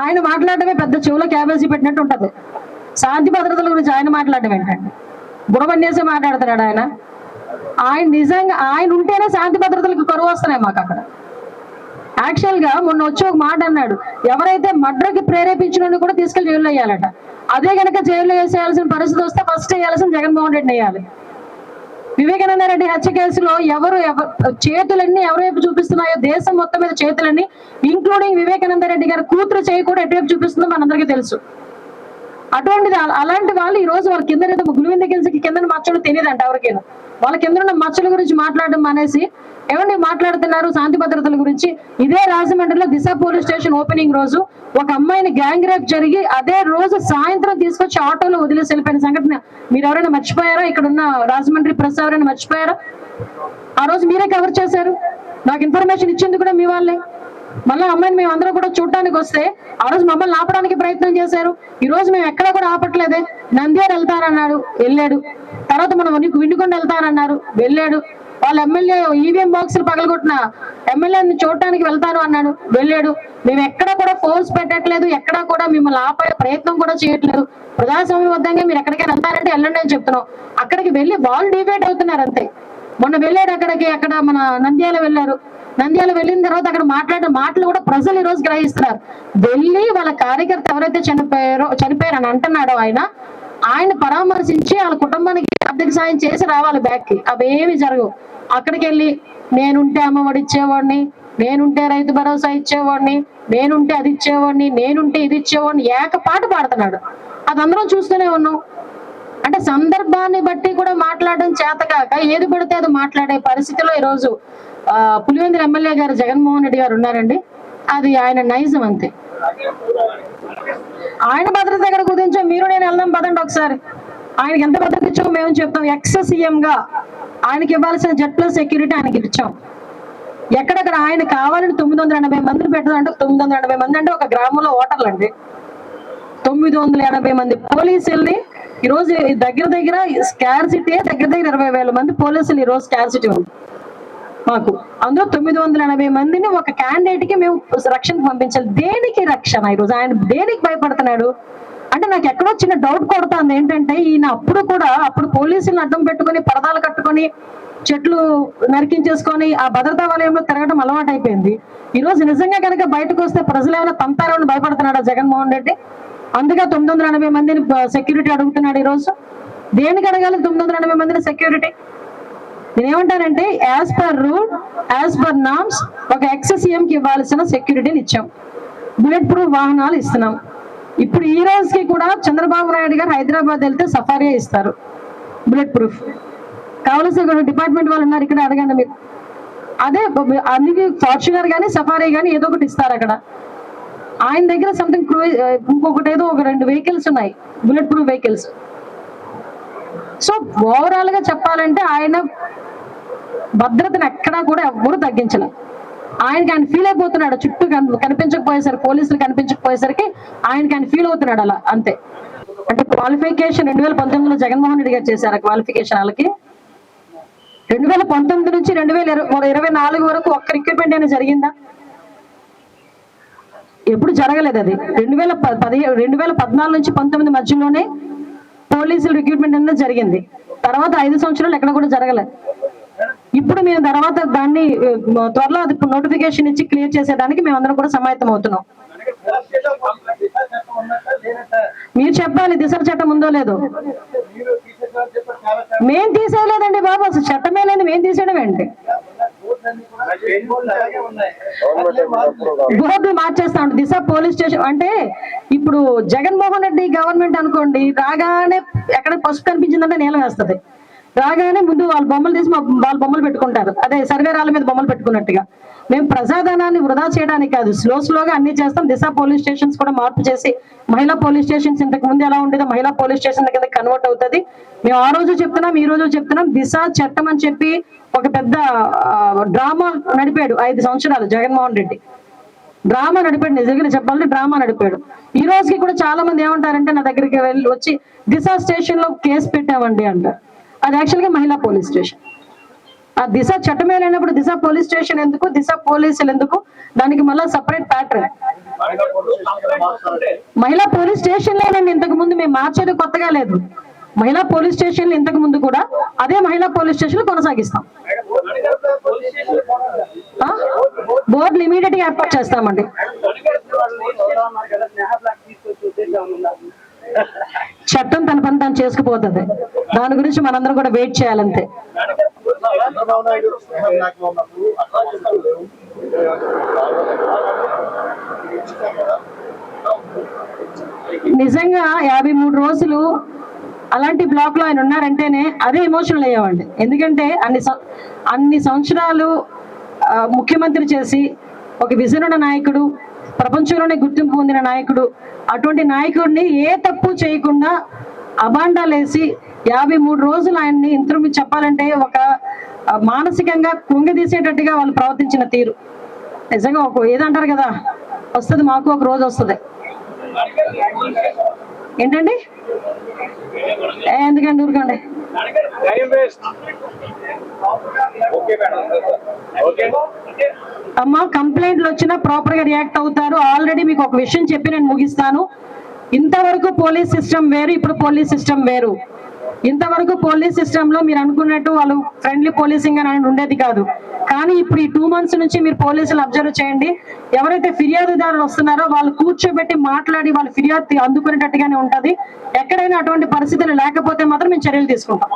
ఆయన మాట్లాడటమే పెద్ద చెవులో క్యాబేజీ పెట్టినట్టు ఉంటుంది. శాంతి భద్రతల గురించి ఆయన మాట్లాడడం ఏంటండి? బుడబన్నేసే మాట్లాడుతున్నాడు ఆయన. ఆయన నిజంగా ఆయన ఉంటేనే శాంతి భద్రతలకు కరువు వస్తున్నాయి మాకు అక్కడ. యాక్చువల్గా మొన్న వచ్చి ఒక మాట అన్నాడు. ఎవరైతే మర్డర్కి ప్రేరేపించిన కూడా తీసుకెళ్ళి జైల్లో వేయాలట. అదే గనక జైల్లో వేసేయాల్సిన పరిస్థితి వస్తే ఫస్ట్ వేయాల్సిన జగన్మోహన్ రెడ్డిని వేయాలి. వివేకానంద రెడ్డి హత్య కేసులో ఎవరు ఎవరు చేతులన్నీ ఎవరైపు చూపిస్తున్నాయో దేశం మొత్తం మీద చేతులన్నీ ఇంక్లూడింగ్ వివేకానంద రెడ్డి గారి కూతురు చేయి కూడా ఎటువైపు చూపిస్తుందో మనందరికీ తెలుసు. అటువంటిది అలాంటి వాళ్ళు ఈ రోజు వాళ్ళ కింద ఏదో గులివింద కిందకి కింద మచ్చలు తెలియదంట ఎవరికైనా. వాళ్ళ కింద ఉన్న మచ్చల గురించి మాట్లాడడం మానేసి ఏమండి మాట్లాడుతున్నారు శాంతి భద్రతల గురించి? ఇదే రాజమండ్రిలో దిశ పోలీస్ స్టేషన్ ఓపెనింగ్ రోజు ఒక అమ్మాయిని గ్యాంగ్ రేప్ జరిగి అదే రోజు సాయంత్రం తీసుకొచ్చి ఆటోలో వదిలేసి వెళ్ళిపోయిన సంఘటన. మీరు ఎవరైనా మర్చిపోయారా? ఇక్కడ ఉన్న రాజమండ్రి ప్రెస్ ఎవరైనా మర్చిపోయారా? ఆ రోజు మీరే కవర్ చేశారు. నాకు ఇన్ఫర్మేషన్ ఇచ్చింది కూడా మీ వాళ్ళే. మళ్ళీ అమ్మాయిని మేము అందరం కూడా చూడటానికి వస్తే ఆ రోజు మమ్మల్ని ఆపడానికి ప్రయత్నం చేశారు. ఈ రోజు మేము ఎక్కడ కూడా ఆపట్లేదే. నంద్యాల వెళ్తానన్నాడు వెళ్ళాడు. తర్వాత మనం వని- వినుకొండ వెళ్తానన్నారు వెళ్ళాడు. వాళ్ళ ఎమ్మెల్యే ఈవీఎం బాక్సులు పగలగొట్టిన ఎమ్మెల్యేని చూడటానికి వెళ్తాను అన్నాడు వెళ్ళాడు. మేము ఎక్కడ కూడా ఫోర్స్ పెట్టట్లేదు ఎక్కడా కూడా మిమ్మల్ని ఆపే ప్రయత్నం కూడా చేయట్లేదు. ప్రజాస్వామ్యబద్ధంగా మీరు ఎక్కడికైనా వెళ్తారంటే వెళ్ళండి అని చెప్తున్నాం. అక్కడికి వెళ్ళి వాళ్ళు డిబేట్ అవుతున్నారు అంతే. మొన్న వెళ్ళాడు అక్కడికి అక్కడ మన నంద్యాల వెళ్ళారు నంద్యాల వెళ్ళిన తర్వాత అక్కడ మాట్లాడిన మాటలు కూడా ప్రజలు ఈ రోజు గ్రహిస్తున్నారు. వెళ్ళి వాళ్ళ కార్యకర్త ఎవరైతే చనిపోయారో చనిపోయారు అని అంటున్నాడో ఆయన ఆయన పరామర్శించి వాళ్ళ కుటుంబానికి ఆర్థిక సాయం చేసి రావాలి బ్యాక్కి అవేమి జరగవు. అక్కడికి వెళ్ళి నేనుంటే అమ్మఒడి ఇచ్చేవాడిని నేనుంటే రైతు భరోసా ఇచ్చేవాడిని నేనుంటే అది ఇచ్చేవాడిని నేనుంటే ఇది ఇచ్చేవాడిని ఏకపాట పాడుతున్నాడు. అది అందరం చూస్తూనే ఉన్నాం. అంటే సందర్భాన్ని బట్టి కూడా మాట్లాడడం చేతకాక ఏది పడితే అది మాట్లాడే పరిస్థితిలో ఈరోజు పులివెందుల ఎమ్మెల్యే గారు జగన్మోహన్ రెడ్డి గారు ఉన్నారండి. అది ఆయన నైజం అంతే. ఆయన భద్రత దగ్గర కుదించో మీరు నేను వెళ్దాం పదండి ఒకసారి. ఆయనకి ఎంత భద్రత ఇచ్చామో మేము చెప్తాం. ఎక్స్ సీఎం గా ఆయనకి ఇవ్వాల్సిన జెడ్ ప్లస్ సెక్యూరిటీ ఆయనకి ఇచ్చాం. ఎక్కడెక్కడ ఆయన కావాలని తొమ్మిది వందల ఎనభై మందిని పెట్టదంటే తొమ్మిది వందల ఎనభై మంది అంటే ఒక గ్రామంలో ఓటర్లు అండి. తొమ్మిది వందల ఎనభై మంది పోలీసుల్ని ఈ రోజు దగ్గర దగ్గర స్కార్సిటీ దగ్గర దగ్గర ఇరవై వేల మంది పోలీసులు ఈ రోజు స్కార్సిటీ ఉంది. మాకు. అందులో తొమ్మిది వందల ఎనభై మందిని ఒక క్యాండిడేట్కి మేము రక్షణకు పంపించాలి. దేనికి రక్షణ? ఈరోజు ఆయన దేనికి భయపడుతున్నాడు? అంటే నాకు ఎక్కడో చిన్న డౌట్ కొడుతుంది. ఏంటంటే ఈయన అప్పుడు కూడా అప్పుడు పోలీసులను అడ్డం పెట్టుకొని పరదాలు కట్టుకొని చెట్లు నరికించేసుకొని ఆ భద్రతా వలయంలో తిరగడం అలవాటు అయిపోయింది ఈ రోజు నిజంగా కనుక బయటకు వస్తే ప్రజలు ఏమైనా తంతారని భయపడుతున్నాడా జగన్మోహన్ రెడ్డి? అందుకే తొమ్మిది వందల ఎనభై మందిని సెక్యూరిటీ అడుగుతున్నాడు ఈ రోజు దేనికి అడగాలి తొమ్మిది వందల ఎనభై మందిని సెక్యూరిటీ నేనేమంటానంటే as per rule as per norms ఒక ఎక్స్ఎస్ఎం కి ఇవ్వాల్సిన సెక్యూరిటీని ఇచ్చాం. బుల్లెట్ ప్రూఫ్ వాహనాలు ఇస్తున్నాం. ఇప్పుడు ఈ రోజుకి కూడా చంద్రబాబు నాయుడు గారు హైదరాబాద్ వెళ్తే సఫారీ ఇస్తారు. Bullet proof. కావలసిన డిపార్ట్మెంట్ వాళ్ళు ఉన్నారు ఇక్కడ అడగండి మీకు. అదే అన్ని ఫార్చునర్ కానీ సఫారీ కానీ ఏదో ఒకటి ఇస్తారు అక్కడ. ఆయన దగ్గర సంథింగ్ ఇంకొకటి ఏదో ఒక రెండు వెహికల్స్ ఉన్నాయి. బుల్లెట్ ప్రూఫ్ వెహికల్స్ సో ఓవరాల్గా చెప్పాలంటే ఆయన భద్రతను ఎక్కడా కూడా ఎవ్వరూ తగ్గించలే. ఆయనకి ఆయన ఫీల్ అయిపోతున్నాడు. చుట్టూ కనిపించకపోయేసరికి పోలీసులు కనిపించకపోయేసరికి ఆయనకి ఆయన ఫీల్ అవుతున్నాడు అలా అంతే. అంటే క్వాలిఫికేషన్ రెండు వేల పంతొమ్మిదిలో జగన్మోహన్ రెడ్డి గారు చేశారు క్వాలిఫికేషన్ వాళ్ళకి? రెండు వేల పంతొమ్మిది నుంచి రెండు వేల ఇరవై ఇరవై నాలుగు వరకు ఒక్క రిక్రూట్మెంట్ అయినా జరిగిందా? ఎప్పుడు జరగలేదు అది. రెండు వేల పది రెండు వేల పద్నాలుగు నుంచి పంతొమ్మిది మధ్యలోనే పోలీసుల రిక్రూట్మెంట్ అనేది జరిగింది. తర్వాత ఐదు సంవత్సరాలు ఎక్కడ కూడా జరగలేదు ఇప్పుడు మేము తర్వాత దాన్ని త్వరలో అది నోటిఫికేషన్ ఇచ్చి క్లియర్ చేసేదానికి మేము కూడా సమాయత్తం అవుతున్నాం. మీరు చెప్పాలి దిశ చట్టం ఉందో లేదో. మేం తీసేయలేదండి బాబు అసలు చట్టమే లేదు మేం తీసేయడం ఏంటి? బోర్డు మార్చేస్తా ఉంటుంది దిశ పోలీస్ స్టేషన్ అంటే ఇప్పుడు జగన్మోహన్ రెడ్డి గవర్నమెంట్ అనుకోండి రాగానే ఎక్కడ పసుపు కనిపించిందంటే నేల వేస్తది. రాగానే ముందు వాళ్ళ బొమ్మలు తీసి మా వాళ్ళ బొమ్మలు పెట్టుకుంటారు. అదే సర్వే రాళ్ళ మీద బొమ్మలు పెట్టుకున్నట్టుగా. మేము ప్రజాధనాన్ని వృధా చేయడానికి కాదు స్లో స్లోగా అన్ని చేస్తాం. దిశ పోలీస్ స్టేషన్స్ కూడా మార్పు చేసి మహిళా పోలీస్ స్టేషన్స్ ఇంతకు ముందు ఎలా ఉండేదో మహిళా పోలీస్ స్టేషన్ కింద కన్వర్ట్ అవుతుంది. మేము ఆ రోజు చెప్తున్నాం ఈ రోజు చెప్తున్నాం. దిశ చట్టం అని చెప్పి ఒక పెద్ద డ్రామా నడిపాడు ఐదు సంవత్సరాలు జగన్మోహన్ రెడ్డి. డ్రామా నడిపాడు నిజంగా చెప్పాలంటే డ్రామా నడిపాడు. ఈ రోజుకి కూడా చాలా మంది ఏమంటారంటే నా దగ్గరికి వెళ్ళి వచ్చి దిశ స్టేషన్లో కేసు పెట్టామండి అంటారు అది యాక్చువల్గా మహిళా పోలీస్ స్టేషన్ ఆ దిశ చట్టమే లేనప్పుడు దిశ పోలీస్ స్టేషన్ ఎందుకు దిశ పోలీసులు ఎందుకు దానికి మళ్ళీ సపరేట్ ప్యాటర్న్ మహిళా పోలీస్ స్టేషన్ లేనండి ఇంతకు ముందు మేము మార్చేది కొత్తగా లేదు. మహిళా పోలీస్ స్టేషన్ ఇంతకు ముందు కూడా అదే మహిళా పోలీస్ స్టేషన్ కొనసాగిస్తాం. ఆ? బోర్డులు ఇమీడియట్గా ఏర్పాటు చేస్తామండి. చట్టం తన పని తాను చేసుకుపోతుంది. దాని గురించి మనందరం కూడా వెయిట్ చేయాలంతే. నిజంగా యాభై మూడు రోజులు అలాంటి బ్లాక్లో ఆయన ఉన్నారంటేనే అదే ఎమోషనల్ అయ్యేవాడి ఎందుకంటే అన్ని అన్ని సంవత్సరాలు ముఖ్యమంత్రి చేసి ఒక విజనున్న నాయకుడు ప్రపంచంలోనే గుర్తింపు పొందిన నాయకుడు అటువంటి నాయకుడిని ఏ తప్పు చేయకుండా అబాండాలేసి యాభై మూడు రోజులు ఆయన్ని ఇంతకు చెప్పాలంటే ఒక మానసికంగా కుంగదీసేటట్టుగా వాళ్ళు ప్రవర్తించిన తీరు. నిజంగా ఒక ఏదంటారు కదా వస్తుంది మాకు ఒక రోజు వస్తుంది. ఏంటండి? ఎందుకండి ఊరుకోండి? అమ్మా కంప్లైంట్లు వచ్చినా ప్రాపర్గా రియాక్ట్ అవుతారు. ఆల్రెడీ మీకు ఒక విషయం చెప్పి నేను ముగిస్తాను. ఇంతవరకు పోలీస్ సిస్టమ్ వేరు ఇప్పుడు పోలీస్ సిస్టమ్ వేరు. ఇంతవరకు పోలీస్ సిస్టమ్లో మీరు అనుకున్నట్టు వాళ్ళు ఫ్రెండ్లీ పోలీసింగ్ అని ఉండేది కాదు. కానీ ఇప్పుడు ఈ టూ మంత్స్ నుంచి మీరు పోలీసులు అబ్జర్వ్ చేయండి. ఎవరైతే ఫిర్యాదుదారులు వస్తున్నారో వాళ్ళు కూర్చోబెట్టి మాట్లాడి వాళ్ళు ఫిర్యాదు అందుకునేటట్టుగానే ఉంటది. ఎక్కడైనా అటువంటి పరిస్థితులు లేకపోతే మాత్రం మేము చర్యలు తీసుకుంటాం.